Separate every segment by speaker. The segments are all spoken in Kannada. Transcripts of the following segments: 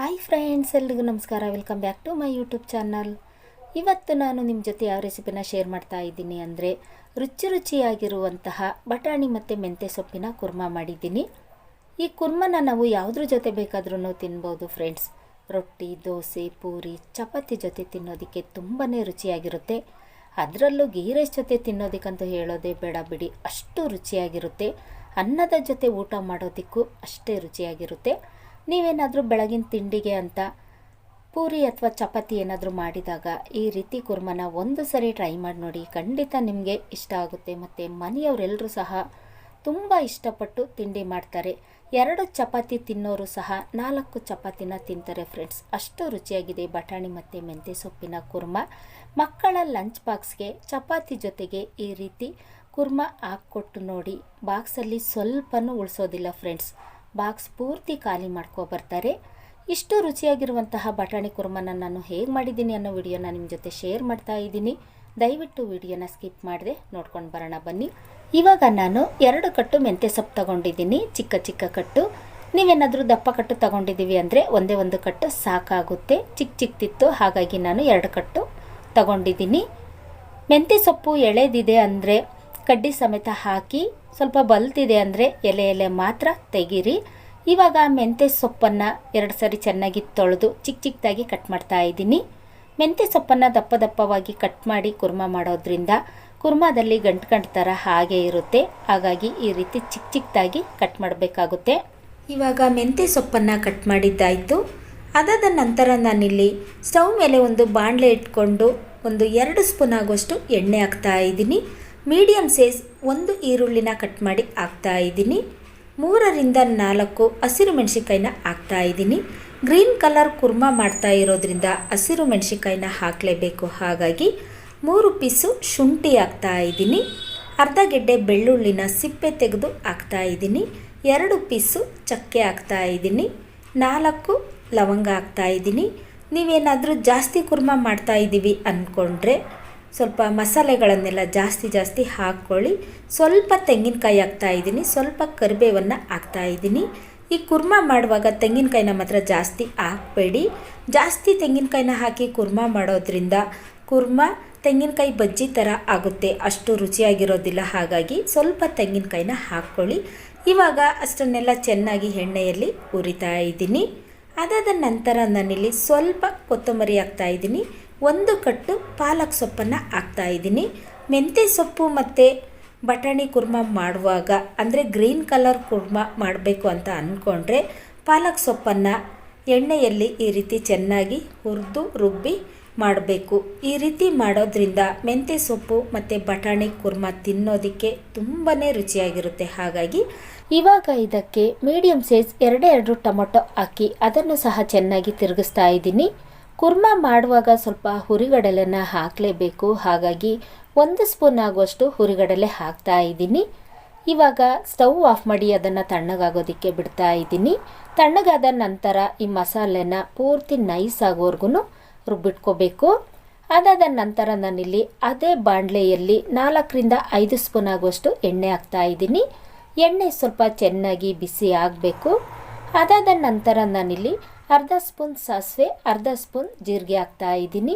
Speaker 1: ಹಾಯ್ ಫ್ರೆಂಡ್ಸ್ ಎಲ್ರಿಗೂ ನಮಸ್ಕಾರ. Welcome back to my YouTube channel ಇವತ್ತು ನಾನು ನಿಮ್ಮ ಜೊತೆ ಯಾವ ರೆಸಿಪಿನ ಶೇರ್ ಮಾಡ್ತಾ ಇದ್ದೀನಿ ಅಂದರೆ ರುಚಿ ರುಚಿಯಾಗಿರುವಂತಹ ಬಟಾಣಿ ಮತ್ತು ಮೆಂತ್ಯ ಸೊಪ್ಪಿನ ಕುರ್ಮಾ ಮಾಡಿದ್ದೀನಿ. ಈ ಕುರ್ಮನ ನಾವು ಯಾವುದ್ರ ಜೊತೆ ಬೇಕಾದ್ರೂ ತಿನ್ಬೋದು ಫ್ರೆಂಡ್ಸ್ ರೊಟ್ಟಿ, ದೋಸೆ, ಪೂರಿ, ಚಪಾತಿ ಜೊತೆ ತಿನ್ನೋದಕ್ಕೆ ತುಂಬಾ ರುಚಿಯಾಗಿರುತ್ತೆ. ಅದರಲ್ಲೂ ಗೀ ರೈಸ್ ಜೊತೆ ತಿನ್ನೋದಕ್ಕಂತೂ ಹೇಳೋದೇ ಬೇಡ ಬಿಡಿ. ಅಷ್ಟು ರುಚಿಯಾಗಿರುತ್ತೆ. ಅನ್ನದ ಜೊತೆ ಊಟ ಮಾಡೋದಕ್ಕೂ ಅಷ್ಟೇ ರುಚಿಯಾಗಿರುತ್ತೆ. ನೀವೇನಾದರೂ ಬೆಳಗಿನ ತಿಂಡಿಗೆ ಅಂತ ಪೂರಿ ಅಥವಾ ಚಪಾತಿ ಏನಾದರೂ ಮಾಡಿದಾಗ ಈ ರೀತಿ ಕುರ್ಮನ ಒಂದು ಸರಿ ಟ್ರೈ ಮಾಡಿ ನೋಡಿ. ಖಂಡಿತ ನಿಮಗೆ ಇಷ್ಟ ಆಗುತ್ತೆ. ಮತ್ತು ಮನೆಯವರೆಲ್ಲರೂ ಸಹ ತುಂಬ ಇಷ್ಟಪಟ್ಟು ತಿಂಡಿ ಮಾಡ್ತಾರೆ. ಎರಡು ಚಪಾತಿ ತಿನ್ನೋರು ಸಹ ನಾಲ್ಕು ಚಪಾತಿನ ತಿಂತಾರೆ ಫ್ರೆಂಡ್ಸ್ ಅಷ್ಟು ರುಚಿಯಾಗಿದೆ ಬಟಾಣಿ ಮತ್ತು ಮೆಂತ್ಯ ಸೊಪ್ಪಿನ ಕುರ್ಮ. ಮಕ್ಕಳ ಲಂಚ್ ಬಾಕ್ಸ್ಗೆ ಚಪಾತಿ ಜೊತೆಗೆ ಈ ರೀತಿ ಕುರ್ಮ ಹಾಕ್ಕೊಟ್ಟು ನೋಡಿ. ಬಾಕ್ಸಲ್ಲಿ ಸ್ವಲ್ಪನೂ ಉಳಿಸೋದಿಲ್ಲ ಫ್ರೆಂಡ್ಸ್ ಬಾಕ್ಸ್ ಪೂರ್ತಿ ಖಾಲಿ ಮಾಡ್ಕೊ ಬರ್ತಾರೆ. ಇಷ್ಟು ರುಚಿಯಾಗಿರುವಂತಹ ಬಟಾಣಿ ಕುರ್ಮನ ನಾನು ಹೇಗೆ ಮಾಡಿದ್ದೀನಿ ಅನ್ನೋ ವಿಡಿಯೋನ ನಿಮ್ಮ ಜೊತೆ ಶೇರ್ ಮಾಡ್ತಾ ಇದ್ದೀನಿ. ದಯವಿಟ್ಟು ವಿಡಿಯೋನ ಸ್ಕಿಪ್ ಮಾಡಿದೆ ನೋಡ್ಕೊಂಡು ಬರೋಣ ಬನ್ನಿ. ಇವಾಗ ನಾನು ಎರಡು ಕಟ್ಟು ಮೆಂತ್ಯ ಸೊಪ್ಪು ತಗೊಂಡಿದ್ದೀನಿ, ಚಿಕ್ಕ ಚಿಕ್ಕ ಕಟ್ಟು. ನೀವೇನಾದರೂ ದಪ್ಪ ಕಟ್ಟು ತಗೊಂಡಿದ್ದೀವಿ ಅಂದರೆ ಒಂದೇ ಒಂದು ಕಟ್ಟು ಸಾಕಾಗುತ್ತೆ. ಚಿಕ್ಕ ಚಿಕ್ಕದಿತ್ತು ಹಾಗಾಗಿ ನಾನು ಎರಡು ಕಟ್ಟು ತಗೊಂಡಿದ್ದೀನಿ. ಮೆಂತ್ಯ ಸೊಪ್ಪು ಎಳೆದಿದೆ ಅಂದರೆ ಕಡ್ಡಿ ಸಮೇತ ಹಾಕಿ ಸ್ವಲ್ಪ ಬಲ್ತಿದೆ ಅಂದರೆ ಎಲೆ ಎಲೆ ಮಾತ್ರ ತೆಗೀರಿ. ಇವಾಗ ಮೆಂತ್ಯ ಸೊಪ್ಪನ್ನು ಎರಡು ಸರಿ ಚೆನ್ನಾಗಿ ತೊಳೆದು ಚಿಕ್ಕ ಚಿಕ್ಕದಾಗಿ ಕಟ್ ಮಾಡ್ತಾ ಇದ್ದೀನಿ. ಮೆಂತ್ಯ ಸೊಪ್ಪನ್ನು ದಪ್ಪ ದಪ್ಪವಾಗಿ ಕಟ್ ಮಾಡಿ ಕುರ್ಮ ಮಾಡೋದ್ರಿಂದ ಕುರ್ಮಾದಲ್ಲಿ ಗಂಟು ಗಂಟು ಥರ ಹಾಗೆ ಇರುತ್ತೆ. ಹಾಗಾಗಿ ಈ ರೀತಿ ಚಿಕ್ಕ ಚಿಕ್ಕದಾಗಿ ಕಟ್ ಮಾಡಬೇಕಾಗುತ್ತೆ. ಇವಾಗ ಮೆಂತ್ಯ ಸೊಪ್ಪನ್ನು ಕಟ್ ಮಾಡಿದ್ದಾಯಿತು. ಅದಾದ ನಂತರ ನಾನಿಲ್ಲಿ ಸ್ಟವ್ ಮೇಲೆ ಒಂದು ಬಾಣಲೆ ಇಟ್ಕೊಂಡು ಒಂದು ಎರಡು ಸ್ಪೂನ್ ಆಗುವಷ್ಟು ಎಣ್ಣೆ ಹಾಕ್ತಾ ಇದ್ದೀನಿ. ಮೀಡಿಯಮ್ ಸೈಜ್ ಒಂದು ಈರುಳ್ಳಿನ ಕಟ್ ಮಾಡಿ ಹಾಕ್ತಾ ಇದ್ದೀನಿ. ಮೂರರಿಂದ ನಾಲ್ಕು ಹಸಿರು ಮೆಣಸಿನ್ಕಾಯಿನ ಹಾಕ್ತಾ ಇದ್ದೀನಿ. ಗ್ರೀನ್ ಕಲರ್ ಕುರ್ಮಾ ಮಾಡ್ತಾ ಇರೋದ್ರಿಂದ ಹಸಿರು ಮೆಣಸಿನ್ಕಾಯಿನ ಹಾಕಲೇಬೇಕು. ಹಾಗಾಗಿ ಮೂರು ಪೀಸು ಶುಂಠಿ ಹಾಕ್ತಾ ಇದ್ದೀನಿ. ಅರ್ಧ ಗೆಡ್ಡೆ ಬೆಳ್ಳುಳ್ಳಿನ ಸಿಪ್ಪೆ ತೆಗೆದು ಹಾಕ್ತಾ ಇದ್ದೀನಿ. ಎರಡು ಪೀಸು ಚಕ್ಕೆ ಹಾಕ್ತಾ ಇದ್ದೀನಿ. ನಾಲ್ಕು ಲವಂಗ ಹಾಕ್ತಾ ಇದ್ದೀನಿ. ನೀವೇನಾದರೂ ಜಾಸ್ತಿ ಕುರ್ಮಾ ಮಾಡ್ತಾ ಇದ್ದೀವಿ ಅಂದ್ಕೊಂಡ್ರೆ ಸ್ವಲ್ಪ ಮಸಾಲೆಗಳನ್ನೆಲ್ಲ ಜಾಸ್ತಿ ಜಾಸ್ತಿ ಹಾಕ್ಕೊಳ್ಳಿ. ಸ್ವಲ್ಪ ತೆಂಗಿನಕಾಯಿ ಹಾಕ್ತಾ ಇದ್ದೀನಿ. ಸ್ವಲ್ಪ ಕರಿಬೇವನ್ನು ಹಾಕ್ತಾ ಇದ್ದೀನಿ. ಈ ಕುರ್ಮಾ ಮಾಡುವಾಗ ತೆಂಗಿನಕಾಯಿನ ಮಾತ್ರ ಜಾಸ್ತಿ ಹಾಕಬೇಡಿ. ಜಾಸ್ತಿ ತೆಂಗಿನಕಾಯಿನ ಹಾಕಿ ಕುರ್ಮಾ ಮಾಡೋದ್ರಿಂದ ಕುರ್ಮಾ ತೆಂಗಿನಕಾಯಿ ಬಜ್ಜಿ ಥರ ಆಗುತ್ತೆ. ಅಷ್ಟು ರುಚಿಯಾಗಿರೋದಿಲ್ಲ. ಹಾಗಾಗಿ ಸ್ವಲ್ಪ ತೆಂಗಿನಕಾಯಿನ ಹಾಕ್ಕೊಳ್ಳಿ. ಇವಾಗ ಅಷ್ಟನ್ನೆಲ್ಲ ಚೆನ್ನಾಗಿ ಎಣ್ಣೆಯಲ್ಲಿ ಹುರಿತಾ ಇದ್ದೀನಿ. ಅದಾದ ನಂತರ ನಾನಿಲ್ಲಿ ಸ್ವಲ್ಪ ಕೊತ್ತಂಬರಿ ಹಾಕ್ತಾ ಇದ್ದೀನಿ. ಒಂದು ಕಟ್ಟು ಪಾಲಕ್ ಸೊಪ್ಪನ್ನು ಹಾಕ್ತಾ ಇದ್ದೀನಿ. ಮೆಂತ್ಯ ಸೊಪ್ಪು ಮತ್ತು ಬಟಾಣಿ ಕುರ್ಮ ಮಾಡುವಾಗ, ಅಂದರೆ ಗ್ರೀನ್ ಕಲರ್ ಕುರ್ಮ ಮಾಡಬೇಕು ಅಂತ ಅಂದ್ಕೊಂಡ್ರೆ ಪಾಲಕ್ ಸೊಪ್ಪನ್ನು ಎಣ್ಣೆಯಲ್ಲಿ ಈ ರೀತಿ ಚೆನ್ನಾಗಿ ಹುರಿದು ರುಬ್ಬಿ ಮಾಡಬೇಕು. ಈ ರೀತಿ ಮಾಡೋದ್ರಿಂದ ಮೆಂತ್ಯ ಸೊಪ್ಪು ಮತ್ತು ಬಟಾಣಿ ಕುರ್ಮ ತಿನ್ನೋದಕ್ಕೆ ತುಂಬಾ ರುಚಿಯಾಗಿರುತ್ತೆ. ಹಾಗಾಗಿ ಇವಾಗ ಇದಕ್ಕೆ ಮೀಡಿಯಂ ಸೈಜ್ ಎರಡೇ ಎರಡು ಟೊಮೊಟೊ ಹಾಕಿ ಅದನ್ನು ಸಹ ಚೆನ್ನಾಗಿ ತಿರುಗಿಸ್ತಾ ಇದ್ದೀನಿ. ಕುರ್ಮ ಮಾಡುವಾಗ ಸ್ವಲ್ಪ ಹುರಿಗಡಲೆನ ಹಾಕಲೇಬೇಕು. ಹಾಗಾಗಿ ಒಂದು ಸ್ಪೂನ್ ಆಗುವಷ್ಟು ಹುರಿಗಡಲೆ ಹಾಕ್ತಾ ಇದ್ದೀನಿ. ಇವಾಗ ಸ್ಟವ್ ಆಫ್ ಮಾಡಿ ಅದನ್ನು ತಣ್ಣಗಾಗೋದಕ್ಕೆ ಬಿಡ್ತಾ ಇದ್ದೀನಿ. ತಣ್ಣಗಾದ ನಂತರ ಈ ಮಸಾಲೆನ ಪೂರ್ತಿ ನೈಸ್ ಆಗೋವರೆಗೂ ರುಬ್ಬಿಟ್ಕೋಬೇಕು. ಅದಾದ ನಂತರ ನಾನಿಲ್ಲಿ ಅದೇ ಬಾಣಲೆಯಲ್ಲಿ ನಾಲ್ಕರಿಂದ ಐದು ಸ್ಪೂನ್ ಆಗುವಷ್ಟು ಎಣ್ಣೆ ಹಾಕ್ತಾ ಇದ್ದೀನಿ. ಎಣ್ಣೆ ಸ್ವಲ್ಪ ಚೆನ್ನಾಗಿ ಬಿಸಿ ಆಗಬೇಕು. ಅದಾದ ನಂತರ ನಾನಿಲ್ಲಿ ಅರ್ಧ ಸ್ಪೂನ್ ಸಾಸಿವೆ, ಅರ್ಧ ಸ್ಪೂನ್ ಜೀರಿಗೆ ಹಾಕ್ತಾ ಇದ್ದೀನಿ.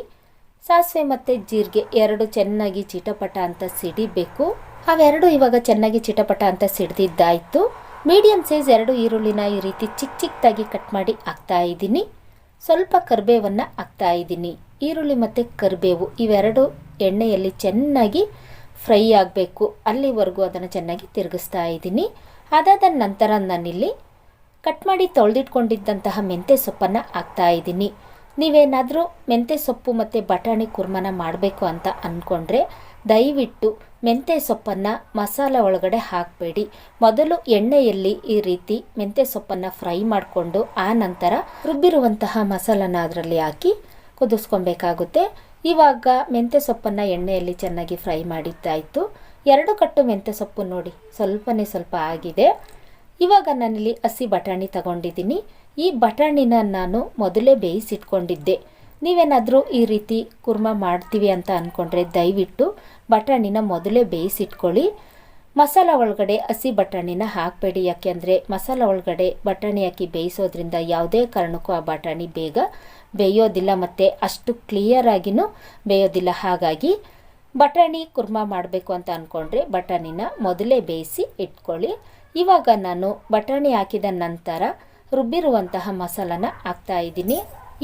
Speaker 1: ಸಾಸಿವೆ ಮತ್ತು ಜೀರಿಗೆ ಎರಡು ಚೆನ್ನಾಗಿ ಚಿಟಪಟ ಅಂತ ಸಿಡಿಬೇಕು. ಅವೆರಡು ಇವಾಗ ಚೆನ್ನಾಗಿ ಚಿಟಪಟ ಅಂತ ಸಿಡ್ದಿದ್ದಾಯಿತು. ಮೀಡಿಯಮ್ ಸೈಜ್ ಎರಡು ಈರುಳ್ಳಿನ ಈ ರೀತಿ ಚಿಕ್ಕ ಚಿಕ್ಕದಾಗಿ ಕಟ್ ಮಾಡಿ ಹಾಕ್ತಾ ಇದ್ದೀನಿ. ಸ್ವಲ್ಪ ಕರಿಬೇವನ್ನು ಹಾಕ್ತಾ ಇದ್ದೀನಿ. ಈರುಳ್ಳಿ ಮತ್ತು ಕರಿಬೇವು ಇವೆರಡು ಎಣ್ಣೆಯಲ್ಲಿ ಚೆನ್ನಾಗಿ ಫ್ರೈ ಆಗಬೇಕು. ಅಲ್ಲಿವರೆಗೂ ಅದನ್ನು ಚೆನ್ನಾಗಿ ತಿರುಗಿಸ್ತಾ ಇದ್ದೀನಿ. ಅದಾದ ನಂತರ ನಾನಿಲ್ಲಿ ಕಟ್ ಮಾಡಿ ತೊಳೆದಿಟ್ಕೊಂಡಿದ್ದಂತಹ ಮೆಂತ್ಯ ಸೊಪ್ಪನ್ನು ಹಾಕ್ತಾ ಇದ್ದೀನಿ. ನೀವೇನಾದರೂ ಮೆಂತ್ಯ ಸೊಪ್ಪು ಮತ್ತು ಬಟಾಣಿ ಕುರ್ಮನ ಮಾಡಬೇಕು ಅಂತ ಅಂದ್ಕೊಂಡ್ರೆ ದಯವಿಟ್ಟು ಮೆಂತ್ಯ ಸೊಪ್ಪನ್ನು ಮಸಾಲ ಒಳಗಡೆ ಹಾಕಬೇಡಿ. ಮೊದಲು ಎಣ್ಣೆಯಲ್ಲಿ ಈ ರೀತಿ ಮೆಂತ್ಯ ಸೊಪ್ಪನ್ನು ಫ್ರೈ ಮಾಡಿಕೊಂಡು ಆ ನಂತರ ರುಬ್ಬಿರುವಂತಹ ಮಸಾಲನ ಅದರಲ್ಲಿ ಹಾಕಿ ಕುದಿಸ್ಕೊಬೇಕಾಗುತ್ತೆ. ಇವಾಗ ಮೆಂತ್ಯ ಸೊಪ್ಪನ್ನು ಎಣ್ಣೆಯಲ್ಲಿ ಚೆನ್ನಾಗಿ ಫ್ರೈ ಮಾಡಿದ್ದಾಯಿತು. ಎರಡು ಕಟ್ಟು ಮೆಂತ್ಯ ಸೊಪ್ಪು ನೋಡಿ, ಸ್ವಲ್ಪನೇ ಸ್ವಲ್ಪ ಆಗಿದೆ. ಇವಾಗ ನಾನಿಲ್ಲಿ ಹಸಿ ಬಟಾಣಿ ತಗೊಂಡಿದ್ದೀನಿ. ಈ ಬಟಾಣಿನ ನಾನು ಮೊದಲೇ ಬೇಯಿಸಿಟ್ಕೊಂಡಿದ್ದೆ. ನೀವೇನಾದರೂ ಈ ರೀತಿ ಕುರ್ಮ ಮಾಡ್ತೀವಿ ಅಂತ ಅಂದ್ಕೊಂಡ್ರೆ ದಯವಿಟ್ಟು ಬಟಾಣಿನ ಮೊದಲೇ ಬೇಯಿಸಿಟ್ಕೊಳ್ಳಿ. ಮಸಾಲ ಒಳಗಡೆ ಹಸಿ ಬಟಾಣಿನ ಹಾಕಬೇಡಿ. ಯಾಕೆಂದರೆ ಮಸಾಲ ಒಳಗಡೆ ಬಟಾಣಿ ಹಾಕಿ ಬೇಯಿಸೋದ್ರಿಂದ ಯಾವುದೇ ಕಾರಣಕ್ಕೂ ಆ ಬಟಾಣಿ ಬೇಗ ಬೇಯೋದಿಲ್ಲ ಮತ್ತು ಅಷ್ಟು ಕ್ಲಿಯರಾಗಿಯೂ ಬೇಯೋದಿಲ್ಲ. ಹಾಗಾಗಿ ಬಟಾಣಿ ಕುರ್ಮಾ ಮಾಡಬೇಕು ಅಂತ ಅಂದ್ಕೊಂಡ್ರೆ ಬಟಾಣಿನ ಮೊದಲೇ ಬೇಯಿಸಿ ಇಟ್ಕೊಳ್ಳಿ. ಇವಾಗ ನಾನು ಬಟಾಣಿ ಹಾಕಿದ ನಂತರ ರುಬ್ಬಿರುವಂತಹ ಮಸಾಲನ ಹಾಕ್ತಾ ಇದ್ದೀನಿ.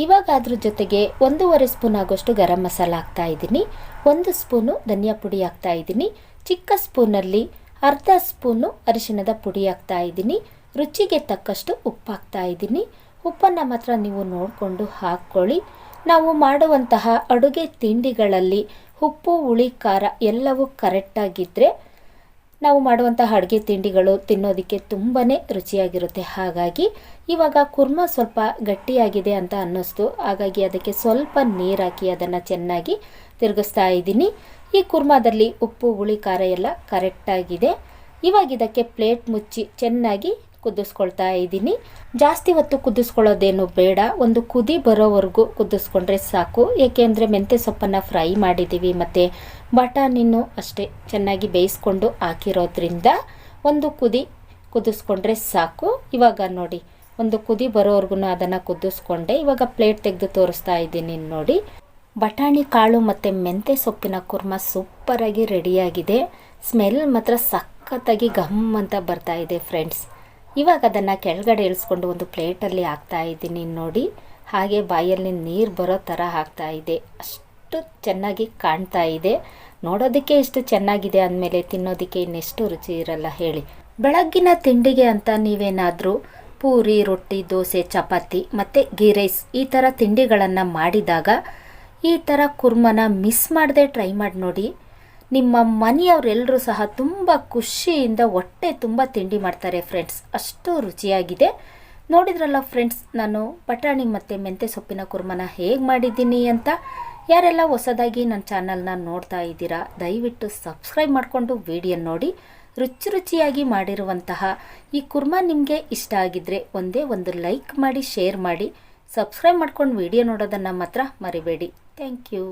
Speaker 1: ಇವಾಗ ಅದ್ರ ಜೊತೆಗೆ ಒಂದೂವರೆ ಸ್ಪೂನ್ ಆಗೋಷ್ಟು ಗರಂ ಮಸಾಲ ಹಾಕ್ತಾ ಇದ್ದೀನಿ. ಒಂದು ಸ್ಪೂನು ಧನಿಯಾ ಪುಡಿ ಹಾಕ್ತಾ ಇದ್ದೀನಿ. ಚಿಕ್ಕ ಸ್ಪೂನಲ್ಲಿ ಅರ್ಧ ಸ್ಪೂನು ಅರಿಶಿಣದ ಪುಡಿ ಹಾಕ್ತಾ ಇದ್ದೀನಿ. ರುಚಿಗೆ ತಕ್ಕಷ್ಟು ಉಪ್ಪು ಹಾಕ್ತಾ ಇದ್ದೀನಿ. ಉಪ್ಪನ್ನು ಮಾತ್ರ ನೀವು ನೋಡಿಕೊಂಡು ಹಾಕ್ಕೊಳ್ಳಿ. ನಾವು ಮಾಡುವಂತಹ ಅಡುಗೆ ತಿಂಡಿಗಳಲ್ಲಿ ಉಪ್ಪು, ಹುಳಿ, ಖಾರ ಎಲ್ಲವೂ ಕರೆಕ್ಟಾಗಿದ್ದರೆ ನಾವು ಮಾಡುವಂತಹ ಅಡುಗೆ ತಿಂಡಿಗಳು ತಿನ್ನೋದಕ್ಕೆ ತುಂಬಾ ರುಚಿಯಾಗಿರುತ್ತೆ. ಹಾಗಾಗಿ ಇವಾಗ ಕುರ್ಮ ಸ್ವಲ್ಪ ಗಟ್ಟಿಯಾಗಿದೆ ಅಂತ ಅನ್ನಿಸ್ತು. ಹಾಗಾಗಿ ಅದಕ್ಕೆ ಸ್ವಲ್ಪ ನೀರು ಹಾಕಿ ಅದನ್ನು ಚೆನ್ನಾಗಿ ತಿರುಗಿಸ್ತಾ ಇದ್ದೀನಿ. ಈ ಕುರ್ಮಾದಲ್ಲಿ ಉಪ್ಪು, ಹುಳಿ, ಖಾರ ಎಲ್ಲ ಕರೆಕ್ಟಾಗಿದೆ ಇವಾಗ ಇದಕ್ಕೆ ಪ್ಲೇಟ್ ಮುಚ್ಚಿ ಚೆನ್ನಾಗಿ ಕುದಿಸ್ಕೊಳ್ತಾ ಇದ್ದೀನಿ. ಜಾಸ್ತಿ ಹೊತ್ತು ಕುದಿಸ್ಕೊಳ್ಳೋದೇನು ಬೇಡ. ಒಂದು ಕುದಿ ಬರೋವರೆಗೂ ಕುದಿಸ್ಕೊಂಡ್ರೆ ಸಾಕು. ಏಕೆಂದರೆ ಮೆಂತ್ಯ ಸೊಪ್ಪನ್ನು ಫ್ರೈ ಮಾಡಿದ್ದೀವಿ ಮತ್ತು ಬಟಾಣಿನೂ ಅಷ್ಟೇ ಚೆನ್ನಾಗಿ ಬೇಯಿಸ್ಕೊಂಡು ಹಾಕಿರೋದ್ರಿಂದ ಒಂದು ಕುದಿ ಕುದಿಸ್ಕೊಂಡ್ರೆ ಸಾಕು. ಇವಾಗ ನೋಡಿ, ಒಂದು ಕುದಿ ಬರೋವರೆಗೂ ಅದನ್ನು ಕುದಿಸ್ಕೊಂಡೆ. ಇವಾಗ ಪ್ಲೇಟ್ ತೆಗೆದು ತೋರಿಸ್ತಾ ಇದ್ದೀನಿ ನೋಡಿ. ಬಟಾಣಿ ಕಾಳು ಮತ್ತು ಮೆಂತ್ಯ ಸೊಪ್ಪಿನ ಕುರ್ಮ ಸೂಪರಾಗಿ ರೆಡಿಯಾಗಿದೆ. ಸ್ಮೆಲ್ ಮಾತ್ರ ಸಖತ್ತಾಗಿ ಗಮ್ ಅಂತ ಬರ್ತಾ ಇದೆ ಫ್ರೆಂಡ್ಸ್. ಇವಾಗ ಅದನ್ನು ಕೆಳಗಡೆ ಇಳಿಸ್ಕೊಂಡು ಒಂದು ಪ್ಲೇಟಲ್ಲಿ ಹಾಕ್ತಾ ಇದ್ದೀನಿ ನೋಡಿ. ಹಾಗೆ ಬಾಯಲ್ಲಿ ನೀರು ಬರೋ ಥರ ಹಾಕ್ತಾ ಇದೆ. ಅಷ್ಟು ಚೆನ್ನಾಗಿ ಕಾಣ್ತಾ ಇದೆ. ನೋಡೋದಕ್ಕೆ ಇಷ್ಟು ಚೆನ್ನಾಗಿದೆ ಅಂದಮೇಲೆ ತಿನ್ನೋದಕ್ಕೆ ಇನ್ನೆಷ್ಟು ರುಚಿ ಇರಲ್ಲ ಹೇಳಿ. ಬೆಳಗ್ಗಿನ ತಿಂಡಿಗೆ ಅಂತ ನೀವೇನಾದರೂ ಪೂರಿ, ರೊಟ್ಟಿ, ದೋಸೆ, ಚಪಾತಿ ಮತ್ತು ಗೀ ರೈಸ್ ಈ ಥರ ತಿಂಡಿಗಳನ್ನು ಮಾಡಿದಾಗ ಈ ಥರ ಕುರ್ಮನ ಮಿಸ್ ಮಾಡದೆ ಟ್ರೈ ಮಾಡಿ ನೋಡಿ. ನಿಮ್ಮ ಮನೆಯವರೆಲ್ಲರೂ ಸಹ ತುಂಬ ಖುಷಿಯಿಂದ ಹೊಟ್ಟೆ ತುಂಬ ತಿಂಡಿ ಮಾಡ್ತಾರೆ ಫ್ರೆಂಡ್ಸ್ ಅಷ್ಟು ರುಚಿಯಾಗಿದೆ. ನೋಡಿದ್ರಲ್ಲ ಫ್ರೆಂಡ್ಸ್ ನಾನು ಬಟಾಣಿ ಮತ್ತು ಮೆಂತ್ಯ ಸೊಪ್ಪಿನ ಕುರ್ಮನ ಹೇಗೆ ಮಾಡಿದ್ದೀನಿ ಅಂತ? ಯಾರೆಲ್ಲ ಹೊಸದಾಗಿ ನನ್ನ ಚಾನಲ್ನ ನೋಡ್ತಾ ಇದ್ದೀರಾ, ದಯವಿಟ್ಟು ಸಬ್ಸ್ಕ್ರೈಬ್ ಮಾಡಿಕೊಂಡು ವಿಡಿಯೋ ನೋಡಿ. ರುಚಿ ರುಚಿಯಾಗಿ ಮಾಡಿರುವಂತಹ ಈ ಕುರ್ಮ ನಿಮಗೆ ಇಷ್ಟ ಆಗಿದ್ದರೆ ಒಂದೇ ಒಂದು ಲೈಕ್ ಮಾಡಿ ಶೇರ್ ಮಾಡಿ. ಸಬ್ಸ್ಕ್ರೈಬ್ ಮಾಡ್ಕೊಂಡು ವಿಡಿಯೋ ನೋಡೋದನ್ನು ಮಾತ್ರ ಮರಿಬೇಡಿ. Thank you